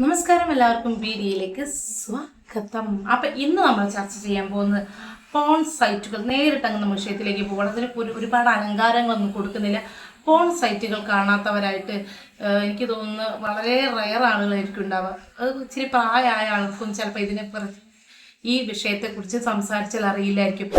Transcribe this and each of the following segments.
നമസ്കാരം എല്ലാവർക്കും വീഡിയോയിലേക്ക് സ്വാഗതം. അപ്പൊ ഇന്ന് നമ്മൾ ചർച്ച ചെയ്യാൻ പോകുന്നത് പോൺ സൈറ്റുകൾ നേരിട്ടങ്ങുന്ന വിഷയത്തിലേക്ക് പോകണം. അതിന് ഒരു- ഒരുപാട് അലങ്കാരങ്ങളൊന്നും കൊടുക്കുന്നില്ല. പോൺ സൈറ്റുകൾ കാണാത്തവരായിട്ട് എനിക്ക് തോന്നുന്നു വളരെ റയർ ആളുകളായിരിക്കും ഉണ്ടാവുക. അത് ഇച്ചിരി പ്രായമായ ആൾക്കും ചിലപ്പോൾ ഇതിനെ ഈ വിഷയത്തെക്കുറിച്ച് സംസാരിച്ചാൽ അറിയില്ലായിരിക്കും.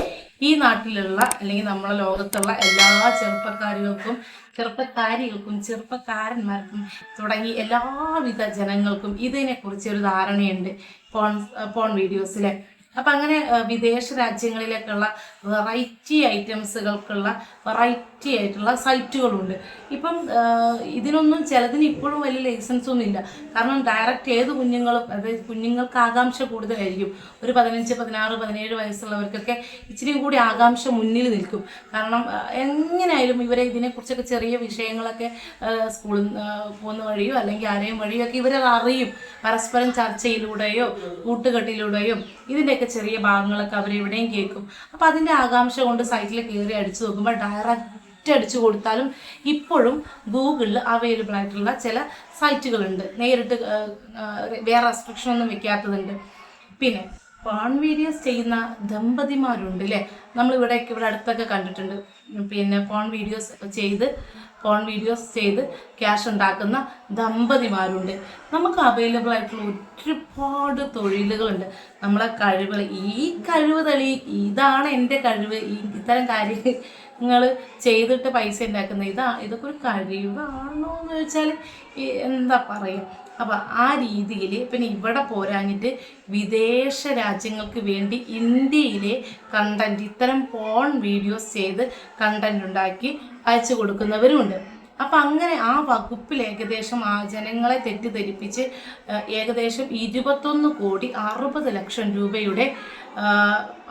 ഈ നാട്ടിലുള്ള അല്ലെങ്കിൽ നമ്മളെ ലോകത്തുള്ള എല്ലാ ചെറുപ്പക്കാരികൾക്കും ചെറുപ്പക്കാരികൾക്കും ചെറുപ്പക്കാരന്മാർക്കും തുടങ്ങി എല്ലാവിധ ജനങ്ങൾക്കും ഇതിനെക്കുറിച്ച് ഒരു ധാരണയുണ്ട്. പോൺ പോൺ വീഡിയോസിലെ. അപ്പം അങ്ങനെ വിദേശ രാജ്യങ്ങളിലേക്കുള്ള വെറൈറ്റി ഐറ്റംസുകൾക്കുള്ള വെറൈറ്റി ആയിട്ടുള്ള സൈറ്റുകളുണ്ട്. ഇപ്പം ഇതിനൊന്നും ചിലതിന് ഇപ്പോഴും വലിയ ലൈസൻസ് ഒന്നും ഇല്ല. കാരണം ഡയറക്റ്റ് ഏത് കുഞ്ഞുങ്ങളും അതായത് കുഞ്ഞുങ്ങൾക്ക് ആകാംക്ഷ കൂടുതലായിരിക്കും. ഒരു പതിനഞ്ച് പതിനാറ് പതിനേഴ് വയസ്സുള്ളവർക്കൊക്കെ ഇച്ചിരിയും കൂടി ആകാംക്ഷ മുന്നിൽ നിൽക്കും. കാരണം എങ്ങനെയായാലും ഇവരെ ഇതിനെക്കുറിച്ചൊക്കെ ചെറിയ വിഷയങ്ങളൊക്കെ സ്കൂളിൽ പോകുന്ന വഴിയോ അല്ലെങ്കിൽ ആരെയും വഴിയോ ഒക്കെ ഇവരത് അറിയും. പരസ്പരം ചർച്ചയിലൂടെയോ കൂട്ടുകെട്ടിലൂടെയോ. ഇതിന്റെയൊക്കെ ചെറിയ ഭാഗങ്ങളൊക്കെ അവർ എവിടെയും കേൾക്കും. അപ്പോൾ അതിന്റെ ആകാംക്ഷ കൊണ്ട് സൈറ്റിൽ കയറി അടിച്ചു നോക്കുമ്പോൾ ഡയറക്റ്റ് അടിച്ചു കൊടുത്താലും ഇപ്പോഴും ഗൂഗിളിൽ അവൈലബിൾ ആയിട്ടുള്ള ചില സൈറ്റുകളുണ്ട് നേരിട്ട് വേറെ റെസ്ട്രിക്ഷൻ ഒന്നും വെക്കാത്തതുണ്ട്. പിന്നെ പോൺ വീഡിയോസ് ചെയ്യുന്ന ദമ്പതിമാരുണ്ട് അല്ലേ നമ്മൾ ഇവിടെ ഇവിടെ അടുത്തൊക്കെ കണ്ടിട്ടുണ്ട്. പിന്നെ പോൺ വീഡിയോസ് ചെയ്ത് പോൺ വീഡിയോസ് ചെയ്ത് ക്യാഷ് ഉണ്ടാക്കുന്ന ദമ്പതിമാരുണ്ട്. നമുക്ക് അവൈലബിൾ ആയിട്ടുള്ള ഒരുപാട് തൊഴിലുകളുണ്ട്. നമ്മളെ കഴിവുകൾ ഈ കഴിവ് തെളി ഇതാണ് എന്റെ കഴിവ് ഈ ഇത്തരം കാര്യങ്ങൾ ചെയ്തിട്ട് പൈസ ഉണ്ടാക്കുന്നത് ഇതാ ഇതൊക്കെ ഒരു കഴിവാണോ എന്ന് ചോദിച്ചാൽ എന്താ പറയുക അപ്പം ആ രീതിയിൽ പിന്നെ ഇവിടെ പോരാഞ്ഞിട്ട് വിദേശ രാജ്യങ്ങൾക്ക് വേണ്ടി ഇന്ത്യയിലെ കണ്ടന്റ് ഇത്തരം പോൺ വീഡിയോസ് ചെയ്ത് കണ്ടന്റ് ഉണ്ടാക്കി അയച്ചു കൊടുക്കുന്നവരുമുണ്ട് അപ്പം അങ്ങനെ ആ വകുപ്പിൽ ഏകദേശം ആ ജനങ്ങളെ തെറ്റിദ്ധരിപ്പിച്ച് ഏകദേശം ഇരുപത്തൊന്ന് കോടി അറുപത് ലക്ഷം രൂപയുടെ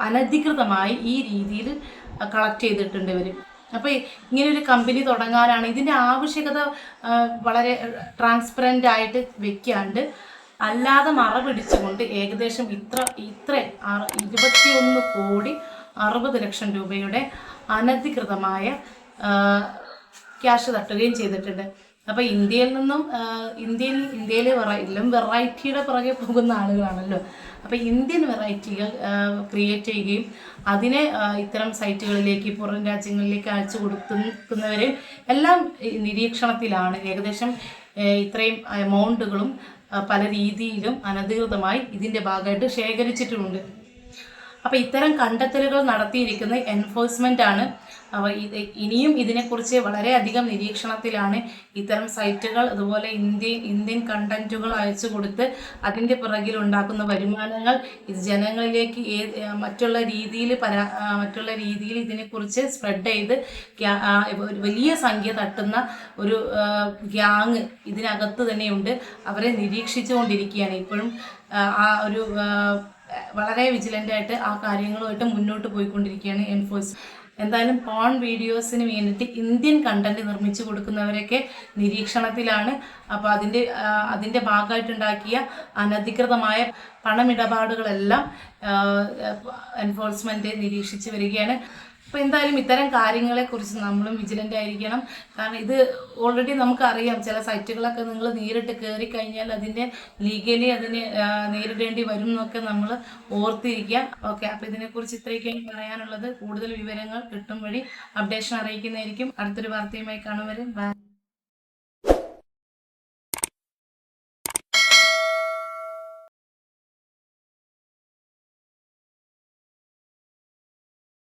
അനധികൃതമായി ഈ രീതിയിൽ കളക്ട് ചെയ്തിട്ടുണ്ട് ഇവർ അപ്പോൾ ഒരു കമ്പനി തുടങ്ങാനാണ് ഇതിന്റെ ആവശ്യകത വളരെ ട്രാൻസ്പെറന്റ് ആയിട്ട് വെക്കാണ്ട് അല്ലാതെ മറ പിടിച്ചുകൊണ്ട് ഏകദേശം ഇത്ര ഇത്ര ഇരുപത്തിയൊന്ന് കോടി അറുപത് ലക്ഷം രൂപയുടെ അനധികൃതമായ ക്യാഷ് തട്ടുകയും ചെയ്തിട്ടുണ്ട്. അപ്പോൾ ഇന്ത്യയിൽ നിന്നും ഇന്ത്യയിൽ ഇന്ത്യയിലെ വെറൈറ്റിയുടെ പുറകെ പോകുന്ന ആളുകളാണല്ലോ. അപ്പോൾ ഇന്ത്യൻ വെറൈറ്റികൾ ക്രിയേറ്റ് ചെയ്യുകയും അതിനെ ഇത്തരം സൈറ്റുകളിലേക്ക് പുറം രാജ്യങ്ങളിലേക്ക് അയച്ചു കൊടുക്കുന്നവരെ എല്ലാം നിരീക്ഷണത്തിലാണ്. ഏകദേശം ഇത്രയും എമൗണ്ടുകളും പല രീതിയിലും അനധികൃതമായി ഇതിന്റെ ഭാഗമായിട്ട് ശേഖരിച്ചിട്ടുമുണ്ട്. അപ്പോൾ ഇത്തരം കണ്ടെത്തലുകൾ നടത്തിയിരിക്കുന്ന എൻഫോഴ്സ്മെന്റ് ആണ് അവ ഇത് ഇനിയും ഇതിനെക്കുറിച്ച് വളരെയധികം നിരീക്ഷണത്തിലാണ് ഇത്തരം സൈറ്റുകൾ അതുപോലെ ഇന്ത്യൻ ഇന്ത്യൻ കണ്ടന്റുകൾ അയച്ചു കൊടുത്ത് അതിന്റെ പിറകിൽ ഉണ്ടാക്കുന്ന വരുമാനങ്ങൾ ഇത് ജനങ്ങളിലേക്ക് മറ്റുള്ള രീതിയിൽ പരാ മറ്റുള്ള രീതിയിൽ ഇതിനെക്കുറിച്ച് സ്പ്രെഡ് ചെയ്ത് വലിയ സംഖ്യ തട്ടുന്ന ഒരു ഗ്യാങ് ഇതിനകത്ത് തന്നെയുണ്ട്. അവരെ നിരീക്ഷിച്ചുകൊണ്ടിരിക്കുകയാണ്. ഇപ്പോഴും ആ ഒരു വളരെ വിജിലന്റായിട്ട് ആ കാര്യങ്ങളുമായിട്ട് മുന്നോട്ട് പോയിക്കൊണ്ടിരിക്കുകയാണ് എൻഫോഴ്സ് എന്തായാലും പോൺ വീഡിയോസിന് വേണ്ടിയിട്ട് ഇന്ത്യൻ കണ്ടന്റ് നിർമ്മിച്ചു കൊടുക്കുന്നവരൊക്കെ നിരീക്ഷണത്തിലാണ്. അപ്പോൾ അതിന്റെ അതിന്റെ ഭാഗമായിട്ടുണ്ടാക്കിയ അനധികൃതമായ പണമിടപാടുകളെല്ലാം എൻഫോഴ്സ്മെന്റ് നിരീക്ഷിച്ച് വരികയാണ്. അപ്പോൾ എന്തായാലും ഇത്തരം കാര്യങ്ങളെക്കുറിച്ച് നമ്മളും വിജിലന്റ് ആയിരിക്കണം. കാരണം ഇത് ഓൾറെഡി നമുക്കറിയാം ചില സൈറ്റുകളൊക്കെ നിങ്ങൾ നേരിട്ട് കയറി കഴിഞ്ഞാൽ അതിന്റെ ലീഗലി അതിനെ നേരിടേണ്ടി വരും എന്നൊക്കെ നമ്മൾ ഓർത്തിരിക്കുക. ഓക്കെ അപ്പോൾ ഇതിനെക്കുറിച്ച് ഇത്രയൊക്കെയാണ് പറയാനുള്ളത്. കൂടുതൽ വിവരങ്ങൾ കിട്ടും വഴി അപ്ഡേഷൻ അറിയിക്കുന്നതായിരിക്കും. അടുത്തൊരു വാർത്തയുമായി കാണും വരെ. ബൈ